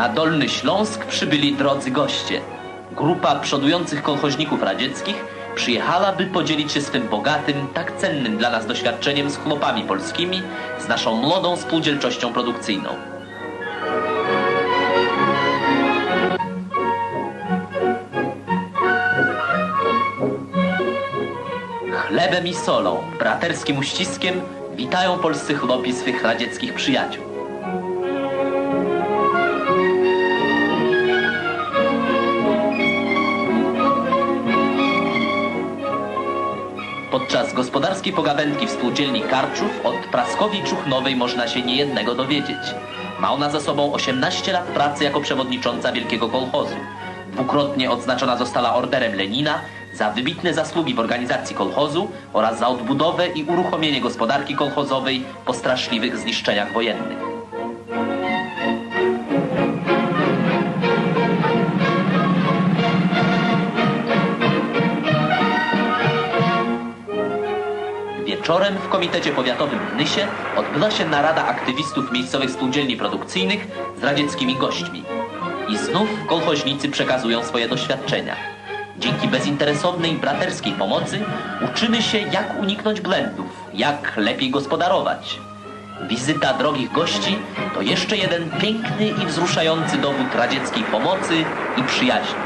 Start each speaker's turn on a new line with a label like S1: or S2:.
S1: Na Dolny Śląsk przybyli drodzy goście. Grupa przodujących kolchoźników radzieckich przyjechała, by podzielić się swym bogatym, tak cennym dla nas doświadczeniem z chłopami polskimi, z naszą młodą spółdzielczością produkcyjną. Chlebem i solą, braterskim uściskiem witają polscy chłopi swych radzieckich przyjaciół. Podczas gospodarskiej pogawędki w spółdzielni Karczów od Praskowi Czuchnowej można się niejednego dowiedzieć. Ma ona za sobą 18 lat pracy jako przewodnicząca Wielkiego Kolchozu. Dwukrotnie odznaczona została Orderem Lenina za wybitne zasługi w organizacji kolchozu oraz za odbudowę i uruchomienie gospodarki kolchozowej po straszliwych zniszczeniach wojennych. Wieczorem w Komitecie Powiatowym w Nysie odbyła się narada aktywistów miejscowych spółdzielni produkcyjnych z radzieckimi gośćmi. I znów kolchoźnicy przekazują swoje doświadczenia. Dzięki bezinteresownej braterskiej pomocy uczymy się, jak uniknąć błędów, jak lepiej gospodarować. Wizyta drogich gości to jeszcze jeden piękny i wzruszający dowód radzieckiej pomocy i przyjaźni.